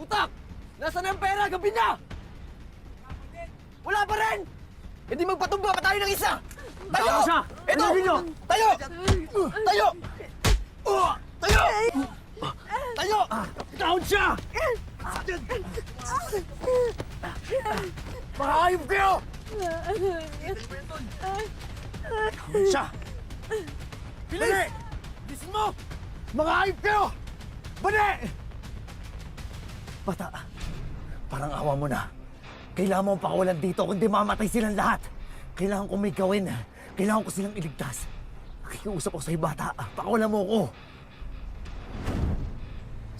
Utak! Nasaan na ang pera? Gabi na! Wala pa rin! Hindi magpatumba pa tayo ng isa! Tayo! Siya! Ito! Tayo! Tayo! Uh, Tayo! Tayo! Down siya! Mga hayop kayo! Down siya! Bilis! Bilisin mo! Mga hayop kayo! Bane! Bata, parang awa mo na. Kailangan mo pakawalan dito kundi mamatay silang lahat. Kailangan ko may gawin. Kailangan ko silang iligtas. Nakikiusap ako sa'yo, bata. Pakawalan mo ako.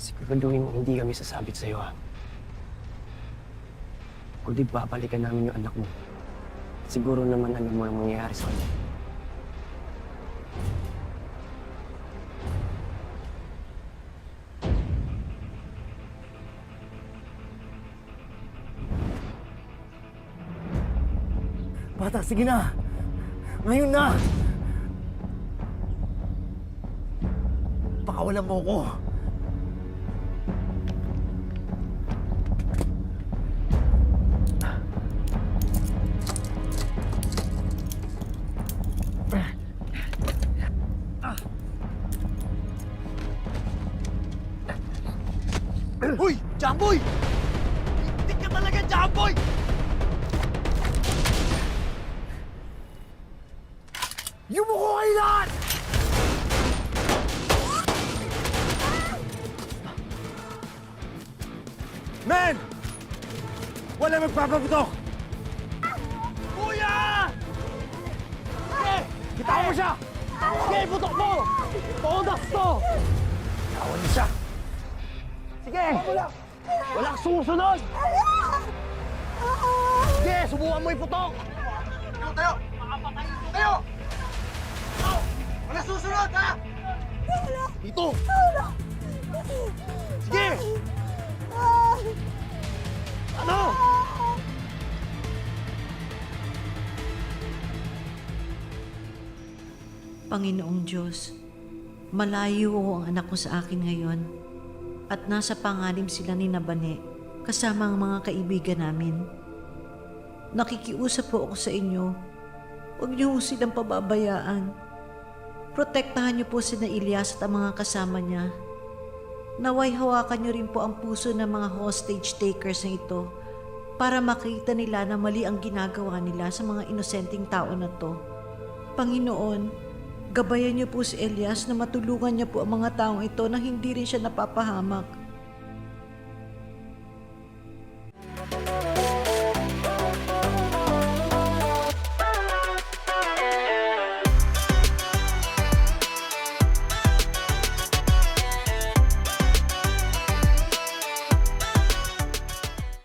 Siguraduhin mo hindi kami sasabit sa'yo, ha? Kundi babalikan namin yung anak mo. Siguro naman alam mo ang mangyayari sa kanya. Bata, sige na. Ngayon na. Pakawalan mo ako. Uy! Jamboy! Yumuko kayo lahat! Men! Wala magpapaputok! Kuya! Sige! Kitawan mo siya! Sige, putok mo! Todas to! Kitawan mo siya! Sige! Walang susunod! Sige, subukan mo iputok! Tayo! Tayo! Wala susunod, ha? Dito! Sige! Ano? Panginoong Diyos, malayo ang anak ko sa akin ngayon at nasa pangalim sila ni Nabane kasama ang mga kaibigan namin. Nakikiusap po ako sa inyo. Huwag niyo silang pababayaan. Protektahan niyo po si na Ilyas at ang mga kasama niya. Naway hawakan niyo rin po ang puso ng mga hostage takers na ito para makita nila na mali ang ginagawa nila sa mga inosenteng tao na to. Panginoon, gabayan niyo po si Elias na matulungan niya po ang mga taong ito na hindi rin siya napapahamak.